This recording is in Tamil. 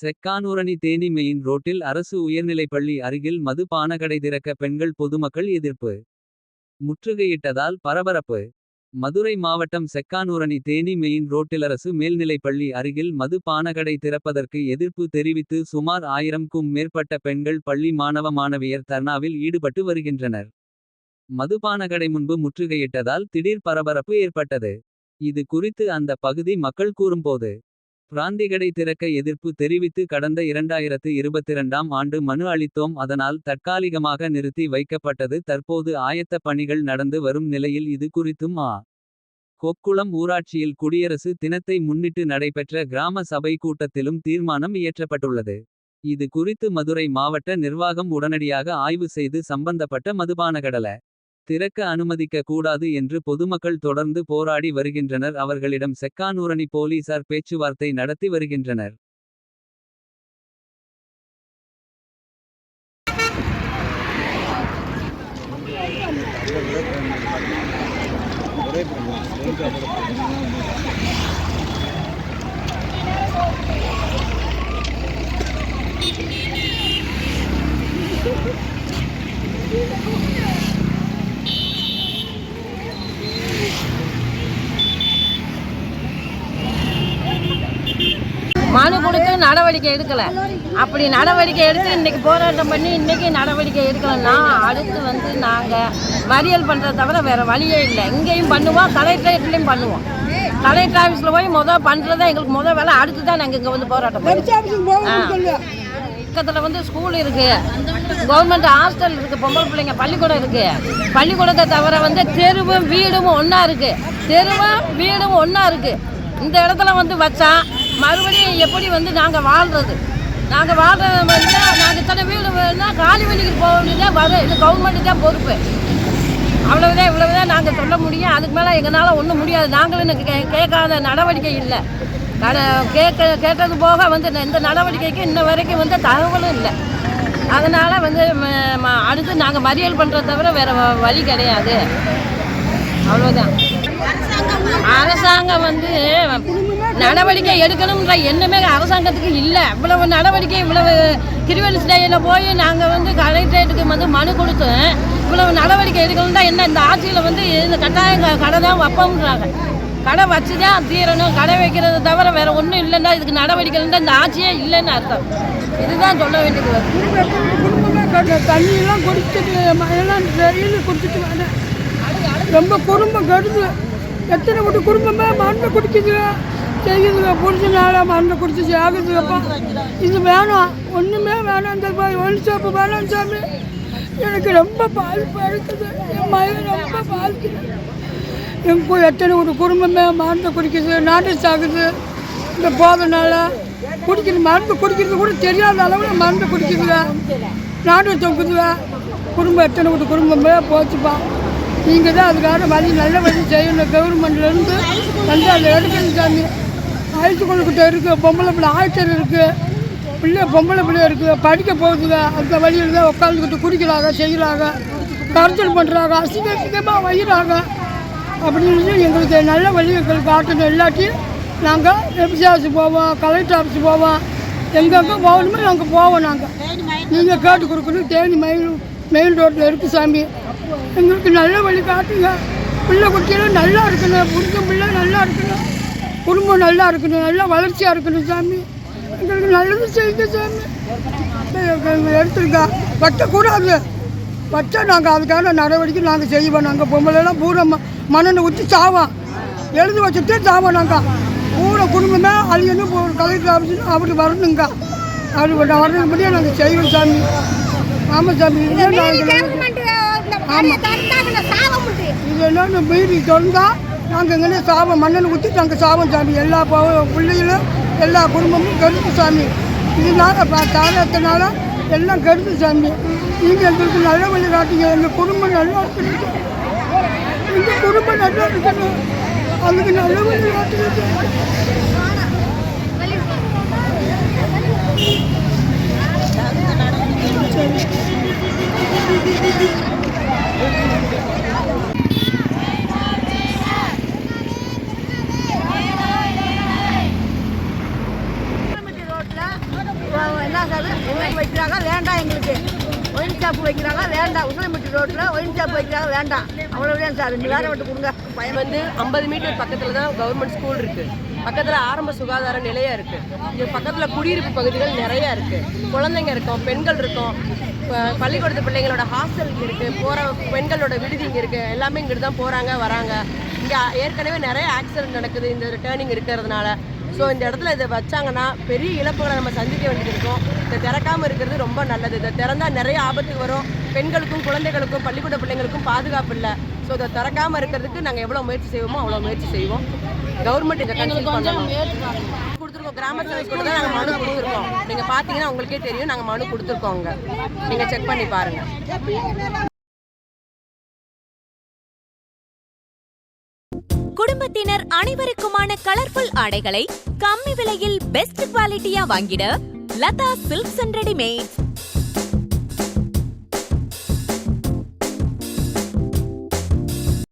செக்கானூரணி தேனி மெயின் ரோட்டில் அரசு உயர்நிலைப்பள்ளி அருகில் மது பானகடை திறக்க பெண்கள் பொதுமக்கள் எதிர்ப்பு. முற்றுகையிட்டதால் பரபரப்பு. மதுரை மாவட்டம் செக்கானூரணி தேனி மெயின் ரோட்டிலரசு மேல்நிலைப்பள்ளி அருகில் மது பானகடை திறப்பதற்கு எதிர்ப்பு தெரிவித்து சுமார் ஆயிரம்க்கும் மேற்பட்ட பெண்கள் பள்ளி மாணவ மாணவியர் தர்ணாவில் ஈடுபட்டு வருகின்றனர். மதுபானகடை முன்பு முற்றுகையிட்டதால் திடீர் பரபரப்பு ஏற்பட்டது. இது குறித்து அந்த பகுதி மக்கள் கூறும்போது. பிராந்திகடை திறக்க எதிர்ப்பு தெரிவித்து கடந்த 2022ஆம் ஆண்டு மனு அளித்தோம் அதனால் தற்காலிகமாக நிறுத்தி வைக்கப்பட்டது தற்போது ஆயத்த பணிகள் நடந்து வரும் நிலையில் இது குறித்தும் ஆ. கொக்குளம் ஊராட்சியில் குடியரசு தினத்தை முன்னிட்டு நடைபெற்ற கிராம சபை கூட்டத்திலும் தீர்மானம் இயற்றப்பட்டுள்ளது. இது குறித்து மதுரை மாவட்ட நிர்வாகம் உடனடியாக ஆய்வு செய்து சம்பந்தப்பட்ட மதுபானகடல. திறக்க அனுமதிக்க கூடாது என்று பொதுமக்கள் தொடர்ந்து போராடி வருகின்றனர் அவர்களிடம் செக்கானூரணி போலீசார் பேச்சுவார்த்தை நடத்தி வருகின்றனர். மனு கொடுத்து நடவடிக்கை எடுக்கல. அப்படி நடவடிக்கை எடுத்து இன்னைக்கு போராட்டம் பண்ணி இன்னைக்கு நடவடிக்கை எடுக்கலன்னா அடுத்து வந்து நாங்கள் மறியல் பண்ணுறத தவிர வேற வழியே இல்லை. இங்கேயும் பண்ணுவோம் கலெக்டரேட்லேயும் பண்ணுவோம். கலெக்டர் ஆஃபீஸில் போய் மொதல் பண்ணுறதா எங்களுக்கு மொதல் வேலை. அடுத்து தான் நாங்கள் இங்கே வந்து போராட்டம் பண்ணுவோம். பக்கத்தில் வந்து ஸ்கூல் இருக்கு. கவர்மெண்ட் ஹாஸ்டல் இருக்கு. பொம்பளை பிள்ளைங்க பள்ளிக்கூடம் இருக்கு. பள்ளிக்கூடத்தை தவிர வந்து தெருவும் வீடும் ஒன்றா இருக்கு. தெருவும் வீடும் ஒன்றா இருக்கு. இந்த இடத்துல வந்து வச்சா மறுபடியும் எப்படி வந்து நாங்கள் வாழ்றது? நாங்கள் வாழ்றது வந்து நாங்கள் இத்தனை வீடு வேணும்னா காலி பண்ணிக்கு போக வேண்டியதே வரும் இது கவர்மெண்ட்டு தான் பொறுப்பு. அவ்வளவுதான் இவ்வளவுதான் நாங்கள் சொல்ல முடியும். அதுக்கு மேலே எங்களால் ஒன்றும் முடியாது. நாங்களும் எனக்கு கே கேட்காத நடவடிக்கை இல்லை. கட கேட்க கேட்டது போக வந்து இந்த நடவடிக்கைக்கு இன்ன வரைக்கும் வந்து தகவலும் இல்லை. அதனால் வந்து அடுத்து நாங்கள் மறியல் பண்ணுறத தவிர வேறு வழி கிடையாது. அவ்வளோதான் அரசாங்கம் வந்து நடவடிக்கை எடுக்கணும்ன்ற எண்ணமே அரசாங்கத்துக்கு இல்லை. இவ்வளவு நடவடிக்கை இவ்வளவு திருவள்ளி ஸ்டேயில் போய் நாங்கள் வந்து கலெக்டரேட்டுக்கு வந்து மனு கொடுத்தோம். இவ்வளவு நடவடிக்கை எடுக்கணும்னா என்ன இந்த ஆட்சியில் வந்து இந்த கட்டாயம் கடை தான் வைப்போம்ன்றாங்க. கடை வச்சு தான் தீரணும். கடை வைக்கிறத தவிர வேறு ஒன்றும் இல்லைன்னா இதுக்கு நடவடிக்கை இருந்தால் இந்த ஆட்சியே இல்லைன்னு அர்த்தம். இதுதான் சொல்ல வேண்டியது. குடும்பமே தண்ணியெல்லாம் குடிச்சிட்டு ம- எல்லாம் வெயில் குடிச்சிட்டு வரேன் ரொம்ப குடும்பம் கருது எத்தனை குடும்பமே மண்ணை குடிக்குதுங்க பிடிச்சனால புரிஞ்சனால மண்ணை குடிச்சு ஆகுதுங்கப்பா இது வேணாம் ஒன்றுமே வேணாம் இந்த ஒன் சோப்பு வேணாம் சாமி. எனக்கு ரொம்ப பாதிப்பு இருக்குது. என் மயில் ரொம்ப பாதிக்குது. எங்க எத்தனை ஒரு குடும்பமே மருந்து குடிக்குது நாட்டு சாகுது. இந்த போதனால குடிக்கிறது மருந்து குடிக்கிறது கூட தெரியாத அளவில் மருந்து குடிக்குதுங்க. நாட்டு தொங்குதுங்க. குடும்பம் எத்தனை ஒரு குடும்பமே போச்சுப்பா. நீங்கள் தான் அதுக்காக வழி நல்ல வழி செய்யணும். கவர்மெண்ட்லேருந்து வந்து அதை எடுக்கணும் சாமி. ஆயிரத்துக்குள்ளுக்கிட்ட இருக்குது பொம்பளை பிள்ளை ஆய்ச்சல் இருக்குது பிள்ளை பொம்பளை பிள்ளை இருக்குது படிக்க போகுதுங்க. அந்த வழியில் தான் உட்காந்துக்கிட்டு குடிக்கிறாங்க செய்கிறாங்க கரைச்சல் பண்ணுறாங்க அசிங்க அசிங்கமாக வைகிறாங்க அப்படின்னு எங்களுக்கு நல்ல வழி எங்களுக்கு காட்டணும் இல்லாட்டி நாங்கள் எஃப்சி ஆஃபீஸ் போவோம் கலெக்டர் ஆஃபீஸ் போவோம். எங்கெங்கே போகணுமோ நாங்கள் போவோம் நாங்கள் நீங்கள் கேட்டு கொடுக்கணும் தேனி மெயின் மெயின் ரோட்டில் இருக்குது சாமி. எங்களுக்கு நல்ல வழி காட்டுங்க. பிள்ளை குட்டியெல்லாம் நல்லா இருக்கணும் புரிஞ்ச பிள்ளை நல்லா இருக்கணும். குடும்பம் நல்லா இருக்கணும் நல்லா வளர்ச்சியாக இருக்கணும் சாமி. எங்களுக்கு நல்லது செய்யுங்க சாமி. எடுத்துருக்கா வெட்டக்கூடாது வச்சா நாங்கள் அதுக்கான நடவடிக்கை நாங்கள் செய்வோம். நாங்கள் பொம்பளைலாம் பூரா ம மண்ணெண்ணை ஊற்றி சாவோம். எழுதி வச்சுட்டே சாவோம் நாங்கள் பூரா குடும்பமே அழியணும். ஒரு கலெக்டர் ஆஃபீஸ் அப்படி வரணுங்க. அப்படி வரணும்படியாக நாங்கள் செய்வோம் சாமி. ஆமாம் சாமி. இதே என்னென்ன மீறி திறந்தா நாங்கள் இங்கே சாபம் மண்ணில் ஊற்றி நாங்கள் சாபம் சாமி. எல்லா பிள்ளைகளும் எல்லா குடும்பமும் கருப்பு சாமி. இதனால தாரத்தினால எல்லாம் கருப்பு சாமி. நீங்கள் எங்களுக்கு நல்ல வழி காட்டுங்க. எங்கள் குடும்பம் நல்லா இருக்கணும் எங்கள் குடும்பம் நல்லா இருக்கணும் அதுக்கு நல்ல வழி காட்டுங்க. வைக்கிறாங்க வேண்டாம் எங்களுக்கு. ஒயின் ஷாப் வைக்கிறாங்க வேண்டாம். உசிலம்பட்டி ரோட்டில் ஒயின் ஷாப் வைக்கிறாங்க வேண்டாம். அவ்வளோதான் சார். ரெண்டு வேலை மட்டும் கொடுங்க. பயம் வந்து ஐம்பது மீட்டர் பக்கத்தில் தான் கவர்மெண்ட் ஸ்கூல் இருக்கு. பக்கத்தில் ஆரம்ப சுகாதார நிலையம் இருக்குது இது பக்கத்தில் குடியிருப்பு பகுதிகள் நிறையா இருக்குது குழந்தைங்க இருக்கும் பெண்கள் இருக்கும். பள்ளிக்கூடத்து பிள்ளைங்களோட ஹாஸ்டல் இங்கே இருக்குது போகிற பெண்களோட விடுதி இங்கே இருக்குது எல்லாமே இங்கிட்டு தான் போகிறாங்க வராங்க. இங்கே ஏற்கனவே நிறைய ஆக்சிடென்ட் நடக்குது. இந்த டேர்னிங் இருக்கிறதுனால. ஸோ இந்த இடத்துல இதை வச்சாங்கன்னா பெரிய இழப்புகளை நம்ம சந்திக்க வேண்டியிருக்கோம் இதை திறக்காமல் இருக்கிறது ரொம்ப நல்லது. இதை திறந்தா நிறைய ஆபத்து வரும். பெண்களுக்கும் குழந்தைகளுக்கும் பள்ளிக்கூட பிள்ளைங்களுக்கும் பாதுகாப்பு இல்லை. ஸோ இதை திறக்காமல் இருக்கிறதுக்கு நாங்கள் எவ்வளோ முயற்சி செய்வோமோ அவ்வளோ முயற்சி செய்வோம். கவர்மெண்ட் இதை கன்சல்ட் பண்ணணும். கொடுத்துருக்கோம். கிராம சபை கூட தான் நாங்கள் மனு கொடுத்துருக்கோம். நீங்கள் பார்த்தீங்கன்னா உங்களுக்கே தெரியும். நாங்கள் மனு கொடுத்துருக்கோங்க நீங்கள் செக் பண்ணி பாருங்கள் குடும்பத்தினர் அனைவருக்குமான கலர்ஃபுல் ஆடைகளை கம்மி விலையில் பெஸ்ட் குவாலிட்டியா வாங்கிட లతా సిల్క్స్ అండ్ రెడీమేడ్స్.